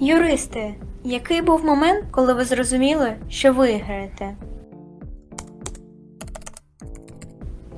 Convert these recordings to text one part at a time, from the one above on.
Юристи, який був момент, коли ви зрозуміли, що виграєте?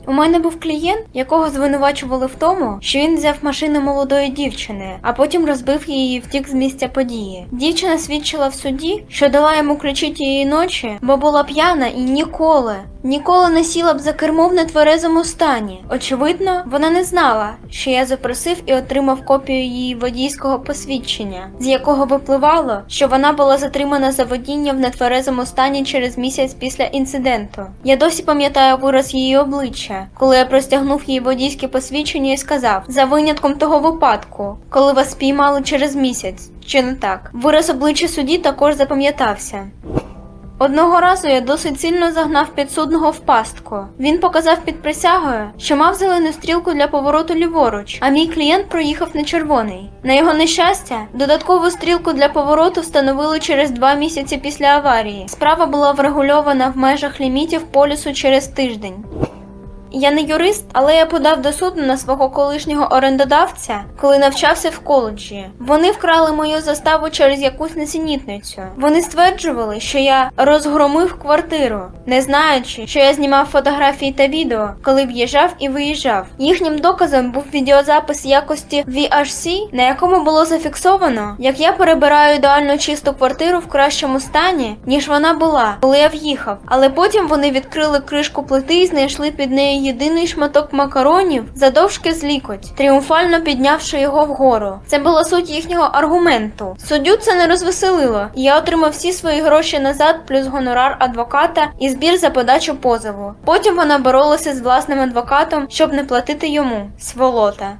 У мене був клієнт, якого звинувачували в тому, що він взяв машину молодої дівчини, а потім розбив її і втік з місця події. Дівчина свідчила в суді, що дала йому ключі тієї ночі, бо була п'яна і ніколи, ніколи не сіла б за кермо в нетверезому стані. Очевидно, вона не знала, що я запросив і отримав копію її водійського посвідчення, з якого випливало, що вона була затримана за водіння в нетверезому стані через місяць після інциденту. Я досі пам'ятаю вираз її обличчя, коли я простягнув їй водійське посвідчення і сказав: за винятком того випадку, коли вас спіймали через місяць. Чи не так? Вираз обличчя судді також запам'ятався. Одного разу я досить сильно загнав підсудного в пастку. Він показав під присягою, що мав зелену стрілку для повороту ліворуч, а мій клієнт проїхав на червоний. На його нещастя, додаткову стрілку для повороту встановили через два місяці після аварії. Справа була врегульована в межах лімітів полісу через тиждень. Я не юрист, але я подав до суду на свого колишнього орендодавця, коли навчався в коледжі. Вони вкрали мою заставу через якусь несенітницю. Вони стверджували, що я розгромив квартиру, не знаючи, що я знімав фотографії та відео, коли в'їжджав і виїжджав. Їхнім доказом був відеозапис якості VHC, на якому було зафіксовано, як я перебираю ідеально чисту квартиру в кращому стані, ніж вона була, коли я в'їхав. Але потім вони відкрили кришку плити і знайшли під нею єдиний шматок макаронів задовжки з лікоть, тріумфально піднявши його вгору. Це була суть їхнього аргументу. Суддю це не розвеселило, і я отримав всі свої гроші назад, плюс гонорар адвоката і збір за подачу позову. Потім вона боролася з власним адвокатом, щоб не платити йому. Сволота.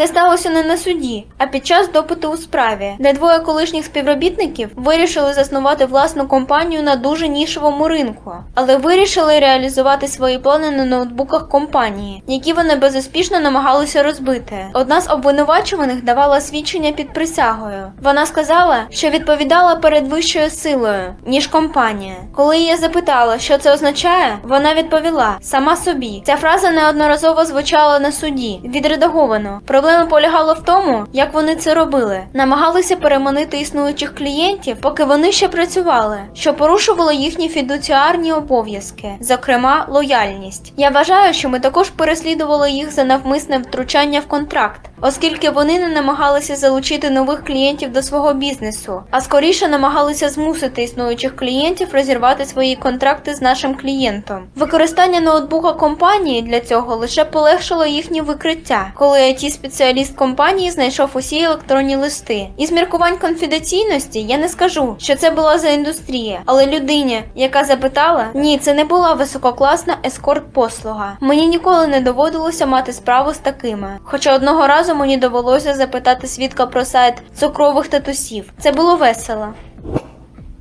Це сталося не на суді, а під час допиту у справі, де двоє колишніх співробітників вирішили заснувати власну компанію на дуже нішовому ринку, але вирішили реалізувати свої плани на ноутбуках компанії, які вони безуспішно намагалися розбити. Одна з обвинувачуваних давала свідчення під присягою. Вона сказала, що відповідала перед вищою силою, ніж компанія. Коли я запитала, що це означає, вона відповіла сама собі. Ця фраза неодноразово звучала на суді, відредаговано. Проблема полягала в тому, як вони це робили. Намагалися переманити існуючих клієнтів, поки вони ще працювали, що порушувало їхні фідуціарні обов'язки, зокрема лояльність. Я вважаю, що ми також переслідували їх за навмисне втручання в контракт. Оскільки вони не намагалися залучити нових клієнтів до свого бізнесу, а скоріше намагалися змусити існуючих клієнтів розірвати свої контракти з нашим клієнтом. Використання ноутбука компанії для цього лише полегшило їхнє викриття, коли it спеціаліст компанії знайшов усі електронні листи. Із міркувань конфіденційності я не скажу, що це була за індустрія, але людині, яка запитала, ні, це не була висококласна ескорт-послуга. Мені ніколи не доводилося мати справу з такими. Хоча одного разу мені довелося запитати свідка про сайт цукрових татусів. Це було весело.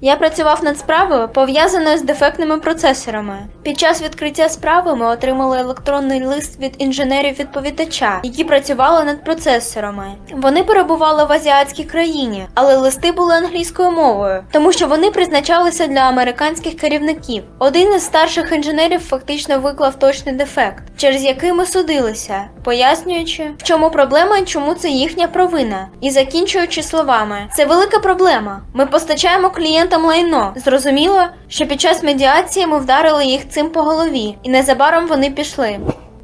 Я працював над справою, пов'язаною з дефектними процесорами. Під час відкриття справи ми отримали електронний лист від інженерів-відповідача, які працювали над процесорами. Вони перебували в азіатській країні, але листи були англійською мовою, тому що вони призначалися для американських керівників. Один із старших інженерів фактично виклав точний дефект, через який ми судилися, пояснюючи, в чому проблема і чому це їхня провина, і закінчуючи словами: це велика проблема. Ми постачаємо клієнтам лайно. Зрозуміло, що під час медіації ми вдарили їх цим по голові, і незабаром вони пішли.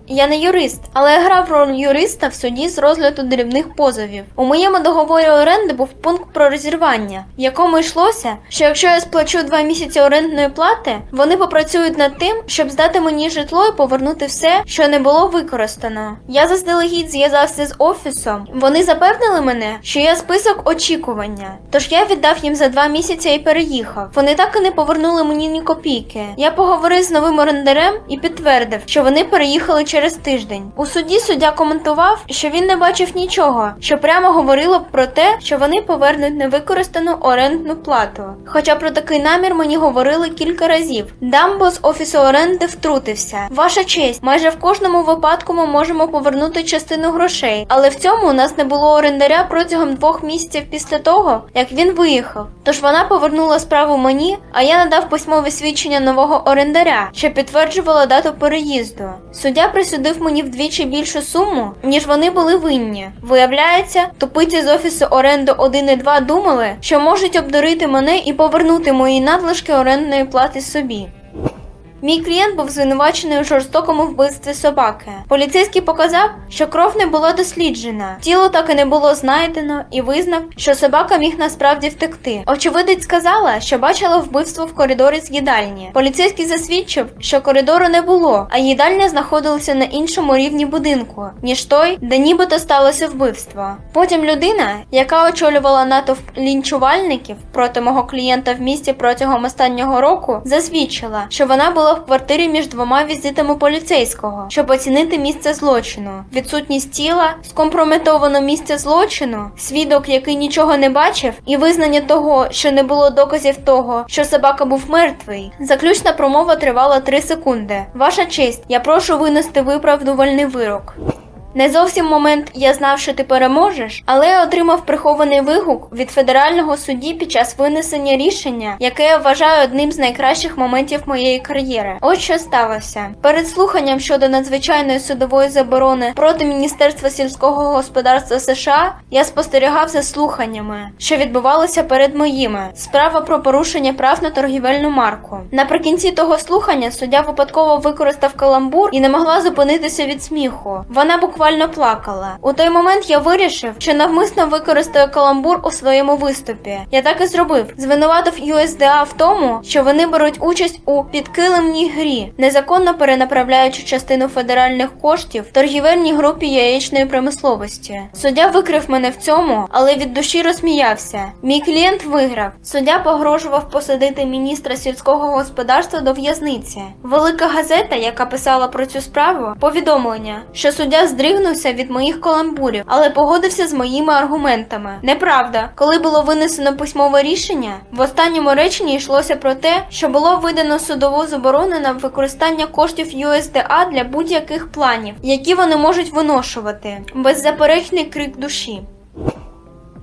Я не юрист, але я грав роль юриста в суді з розгляду дрібних позовів. У моєму договорі оренди був пункт про розірвання, в якому йшлося, що якщо я сплачу два місяці орендної плати, вони попрацюють над тим, щоб здати мені житло і повернути все, що не було використано. Я заздалегідь зв'язався з офісом. Вони запевнили мене, що є список очікування. Тож я віддав їм за два місяці і переїхав. Вони так і не повернули мені ні копійки. Я поговорив з новим орендарем і підтвердив, що вони переїхали через тиждень. У суді суддя коментував, що він не бачив нічого, що прямо говорило б про те, що вони повернуть невикористану орендну плату. Хоча про такий намір мені говорили кілька разів. Дамбо з офісу оренди втрутився. Ваша честь, майже в кожному випадку ми можемо повернути частину грошей, але в цьому у нас не було орендаря протягом двох місяців після того, як він виїхав. Тож вона повернула справу мені, а я надав письмове свідчення нового орендаря, що підтверджувало дату переїзду. Суддя присудив мені вдвічі більшу суму, ніж вони були винні. Виявляється, тупиці з офісу оренду 1 і 2 думали, що можуть обдурити мене і повернути мої надлишки орендної плати собі. Мій клієнт був звинувачений у жорстокому вбивстві собаки. Поліцейський показав, що кров не була досліджена, тіло так і не було знайдено і визнав, що собака міг насправді втекти. Очевидець сказала, що бачила вбивство в коридорі з їдальні. Поліцейський засвідчив, що коридору не було, а їдальня знаходилася на іншому рівні будинку, ніж той, де нібито сталося вбивство. Потім людина, яка очолювала натовп лінчувальників проти мого клієнта в місті протягом останнього року, засвідчила, що вона була в квартирі між двома візитами поліцейського, щоб оцінити місце злочину, відсутність тіла, скомпрометовано місце злочину, свідок, який нічого не бачив, і визнання того, що не було доказів того, що собака був мертвий. Заключна промова тривала 3 секунди. Ваша честь, я прошу винести виправдувальний вирок. Не зовсім момент я знав, що ти переможеш, але я отримав прихований вигук від федерального судді під час винесення рішення, яке я вважаю одним з найкращих моментів моєї кар'єри. Ось що сталося. Перед слуханням щодо надзвичайної судової заборони проти Міністерства сільського господарства США я спостерігав за слуханнями, що відбувалися перед моїми. Справа про порушення прав на торгівельну марку. Наприкінці того слухання суддя випадково використав каламбур і не могла зупинитися від сміху. Вона буквально плакала. У той момент я вирішив, що навмисно використаю каламбур у своєму виступі. Я так і зробив. Звинуватив USDA в тому, що вони беруть участь у підкилимній грі, незаконно перенаправляючи частину федеральних коштів торгівельній групі яєчної промисловості. Суддя викрив мене в цьому, але від душі розсміявся. Мій клієнт виграв. Суддя погрожував посадити міністра сільського господарства до в'язниці. Велика газета, яка писала про цю справу, повідомлення, що суддя здригнувся від моїх каламбурів, але погодився з моїми аргументами. Неправда, коли було винесено письмове рішення, в останньому реченні йшлося про те, що було видано судову заборону на використання коштів USDA для будь-яких планів, які вони можуть виношувати. Беззаперечний крик душі.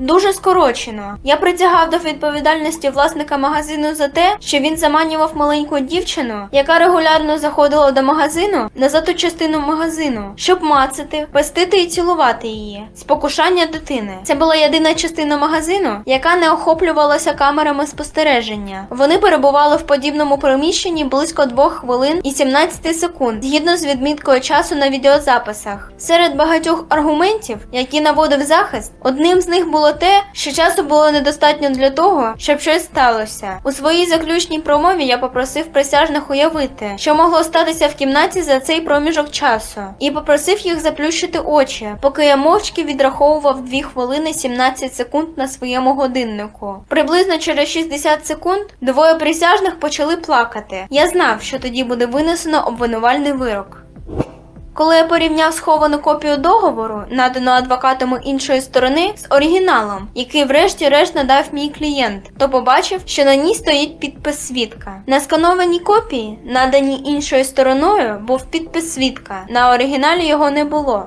Дуже скорочено. Я притягав до відповідальності власника магазину за те, що він заманював маленьку дівчину, яка регулярно заходила до магазину назад у частину магазину, щоб мацати, пестити і цілувати її. Спокушання дитини. Це була єдина частина магазину, яка не охоплювалася камерами спостереження. Вони перебували в подібному приміщенні близько 2 хвилин і 17 секунд, згідно з відміткою часу на відеозаписах. Серед багатьох аргументів, які наводив захист, одним з них те, що часу було недостатньо для того, щоб щось сталося. У своїй заключній промові я попросив присяжних уявити, що могло статися в кімнаті за цей проміжок часу, і попросив їх заплющити очі, поки я мовчки відраховував 2 хвилини 17 секунд на своєму годиннику. Приблизно через 60 секунд двоє присяжних почали плакати. Я знав, що тоді буде винесено обвинувальний вирок. Коли я порівняв сховану копію договору, надану адвокатами іншої сторони, з оригіналом, який врешті-решт надав мій клієнт, то побачив, що на ній стоїть підпис свідка. На сканованій копії, наданій іншою стороною, був підпис свідка. На оригіналі його не було.